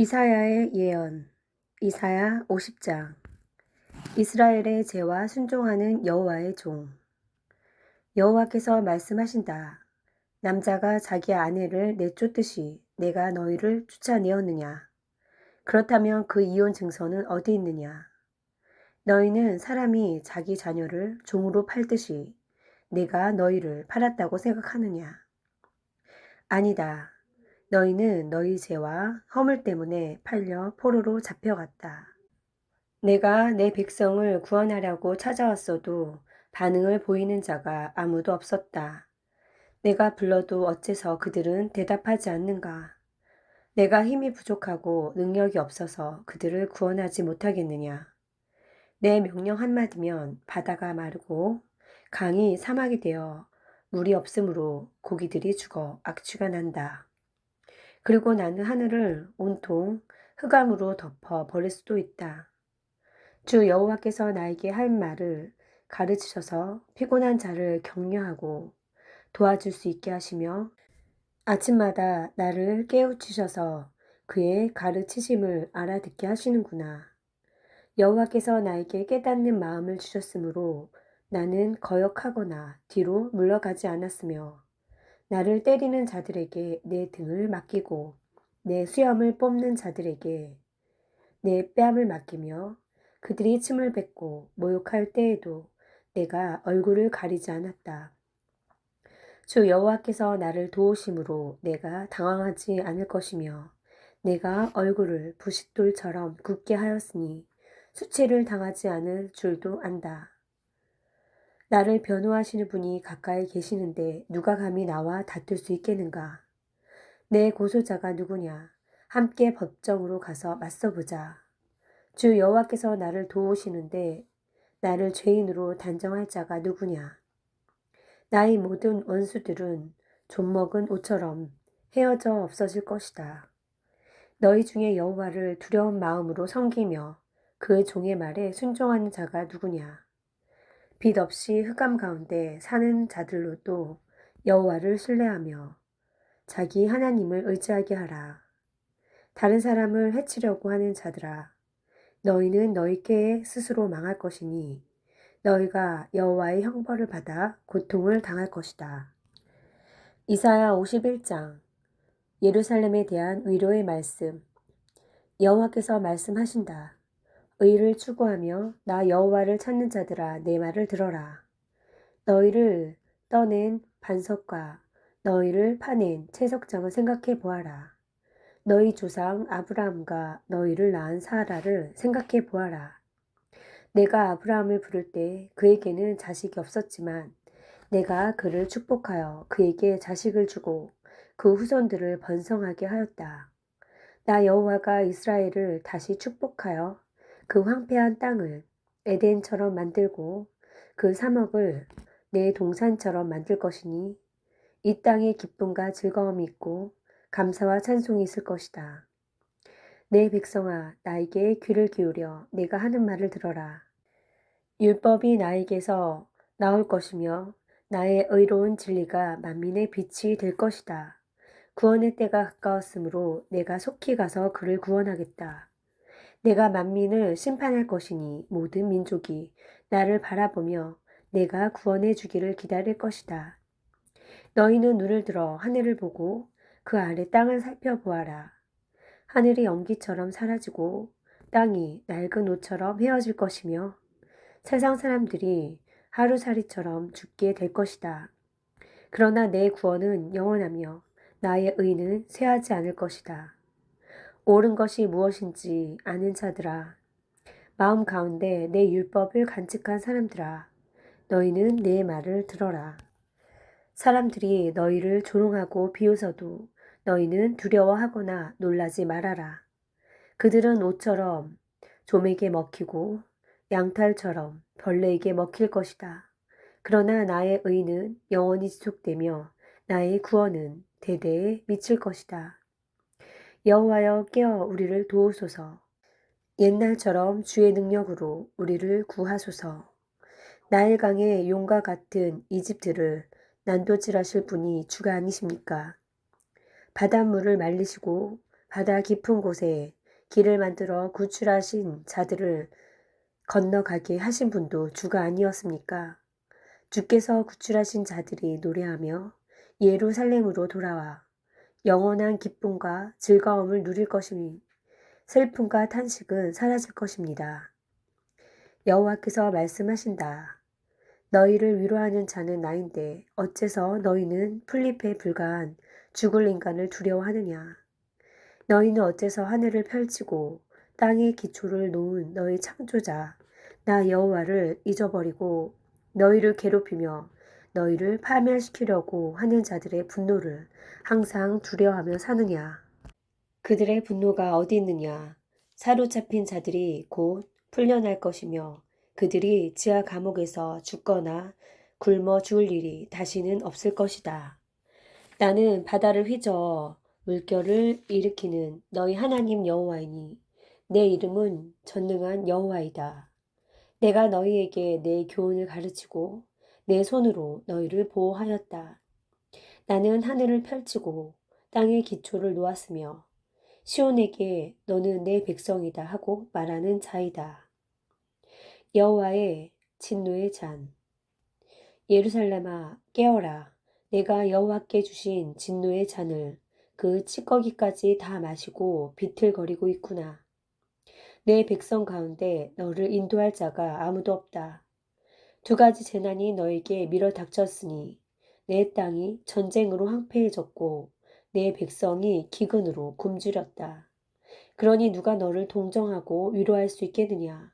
이사야의 예언 이사야 50장. 이스라엘의 죄와 순종하는 여호와의 종. 여호와께서 말씀하신다. 남자가 자기 아내를 내쫓듯이 내가 너희를 쫓아내었느냐? 그렇다면 그 이혼 증서는 어디 있느냐? 너희는 사람이 자기 자녀를 종으로 팔듯이 내가 너희를 팔았다고 생각하느냐? 아니다 너희는 너희 죄와 허물 때문에 팔려 포로로 잡혀갔다. 내가 내 백성을 구원하려고 찾아왔어도 반응을 보이는 자가 아무도 없었다. 내가 불러도 어째서 그들은 대답하지 않는가? 내가 힘이 부족하고 능력이 없어서 그들을 구원하지 못하겠느냐? 내 명령 한마디면 바다가 마르고 강이 사막이 되어 물이 없으므로 고기들이 죽어 악취가 난다. 그리고 나는 하늘을 온통 흑암으로 덮어 버릴 수도 있다. 주 여호와께서 나에게 할 말을 가르치셔서 피곤한 자를 격려하고 도와줄 수 있게 하시며 아침마다 나를 깨우치셔서 그의 가르치심을 알아듣게 하시는구나. 여호와께서 나에게 깨닫는 마음을 주셨으므로 나는 거역하거나 뒤로 물러가지 않았으며 나를 때리는 자들에게 내 등을 맡기고 내 수염을 뽑는 자들에게 내 뺨을 맡기며 그들이 침을 뱉고 모욕할 때에도 내가 얼굴을 가리지 않았다. 주 여호와께서 나를 도우심으로 내가 당황하지 않을 것이며 내가 얼굴을 부싯돌처럼 굳게 하였으니 수치를 당하지 않을 줄도 안다. 나를 변호하시는 분이 가까이 계시는데 누가 감히 나와 다툴 수 있겠는가? 내 고소자가 누구냐? 함께 법정으로 가서 맞서보자. 주 여호와께서 나를 도우시는데 나를 죄인으로 단정할 자가 누구냐? 나의 모든 원수들은 좀 먹은 옷처럼 헤어져 없어질 것이다. 너희 중에 여호와를 두려운 마음으로 섬기며 그 종의 말에 순종하는 자가 누구냐? 빛 없이 흑암 가운데 사는 자들로도 여호와를 신뢰하며 자기 하나님을 의지하게 하라. 다른 사람을 해치려고 하는 자들아, 너희는 너희께 스스로 망할 것이니 너희가 여호와의 형벌을 받아 고통을 당할 것이다. 이사야 51장 예루살렘에 대한 위로의 말씀 여호와께서 말씀하신다. 의를 추구하며 나 여호와를 찾는 자들아 내 말을 들어라. 너희를 떠낸 반석과 너희를 파낸 채석장을 생각해 보아라. 너희 조상 아브라함과 너희를 낳은 사라를 생각해 보아라. 내가 아브라함을 부를 때 그에게는 자식이 없었지만 내가 그를 축복하여 그에게 자식을 주고 그 후손들을 번성하게 하였다. 나 여호와가 이스라엘을 다시 축복하여 그 황폐한 땅을 에덴처럼 만들고 그 사막을 내 동산처럼 만들 것이니 이 땅에 기쁨과 즐거움이 있고 감사와 찬송이 있을 것이다. 내 백성아 나에게 귀를 기울여 내가 하는 말을 들어라. 율법이 나에게서 나올 것이며 나의 의로운 진리가 만민의 빛이 될 것이다. 구원의 때가 가까웠으므로 내가 속히 가서 그를 구원하겠다. 내가 만민을 심판할 것이니 모든 민족이 나를 바라보며 내가 구원해 주기를 기다릴 것이다. 너희는 눈을 들어 하늘을 보고 그 아래 땅을 살펴보아라. 하늘이 연기처럼 사라지고 땅이 낡은 옷처럼 헤어질 것이며 세상 사람들이 하루살이처럼 죽게 될 것이다. 그러나 내 구원은 영원하며 나의 의는 쇠하지 않을 것이다. 옳은 것이 무엇인지 아는 자들아, 마음 가운데 내 율법을 간직한 사람들아, 너희는 내 말을 들어라. 사람들이 너희를 조롱하고 비웃어도 너희는 두려워하거나 놀라지 말아라. 그들은 옷처럼 좀에게 먹히고 양탈처럼 벌레에게 먹힐 것이다. 그러나 나의 의는 영원히 지속되며 나의 구원은 대대에 미칠 것이다. 여호와여 깨어 우리를 도우소서. 옛날처럼 주의 능력으로 우리를 구하소서. 나일강의 용과 같은 이집트를 난도질하실 분이 주가 아니십니까? 바닷물을 말리시고 바다 깊은 곳에 길을 만들어 구출하신 자들을 건너가게 하신 분도 주가 아니었습니까? 주께서 구출하신 자들이 노래하며 예루살렘으로 돌아와 영원한 기쁨과 즐거움을 누릴 것이니 슬픔과 탄식은 사라질 것입니다. 여호와께서 말씀하신다. 너희를 위로하는 자는 나인데 어째서 너희는 풀잎에 불과한 죽을 인간을 두려워하느냐? 너희는 어째서 하늘을 펼치고 땅의 기초를 놓은 너희 창조자 나 여호와를 잊어버리고 너희를 괴롭히며 너희를 파멸시키려고 하는 자들의 분노를 항상 두려워하며 사느냐? 그들의 분노가 어디 있느냐? 사로잡힌 자들이 곧 풀려날 것이며 그들이 지하 감옥에서 죽거나 굶어 죽을 일이 다시는 없을 것이다. 나는 바다를 휘저어 물결을 일으키는 너희 하나님 여호와이니 내 이름은 전능한 여호와이다. 내가 너희에게 내 교훈을 가르치고 내 손으로 너희를 보호하였다. 나는 하늘을 펼치고 땅의 기초를 놓았으며 시온에게 너는 내 백성이다 하고 말하는 자이다. 여호와의 진노의 잔 예루살렘아 깨어라 내가 여호와께 주신 진노의 잔을 그 찌꺼기까지 다 마시고 비틀거리고 있구나. 내 백성 가운데 너를 인도할 자가 아무도 없다. 두 가지 재난이 너에게 밀어 닥쳤으니 내 땅이 전쟁으로 황폐해졌고 내 백성이 기근으로 굶주렸다. 그러니 누가 너를 동정하고 위로할 수 있겠느냐?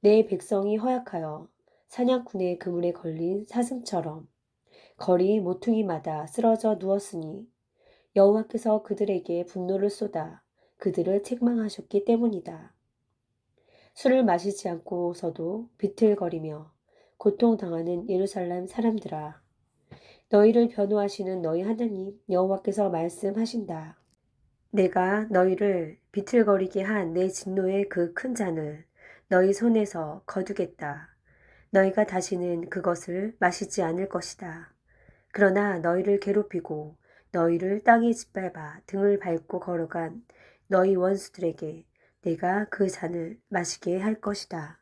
내 백성이 허약하여 사냥꾼의 그물에 걸린 사슴처럼 거리 모퉁이마다 쓰러져 누웠으니 여호와께서 그들에게 분노를 쏟아 그들을 책망하셨기 때문이다. 술을 마시지 않고서도 비틀거리며 고통당하는 예루살렘 사람들아 너희를 변호하시는 너희 하나님 여호와께서 말씀하신다. 내가 너희를 비틀거리게 한 내 진노의 그 큰 잔을 너희 손에서 거두겠다. 너희가 다시는 그것을 마시지 않을 것이다. 그러나 너희를 괴롭히고 너희를 땅에 짓밟아 등을 밟고 걸어간 너희 원수들에게 내가 그 잔을 마시게 할 것이다.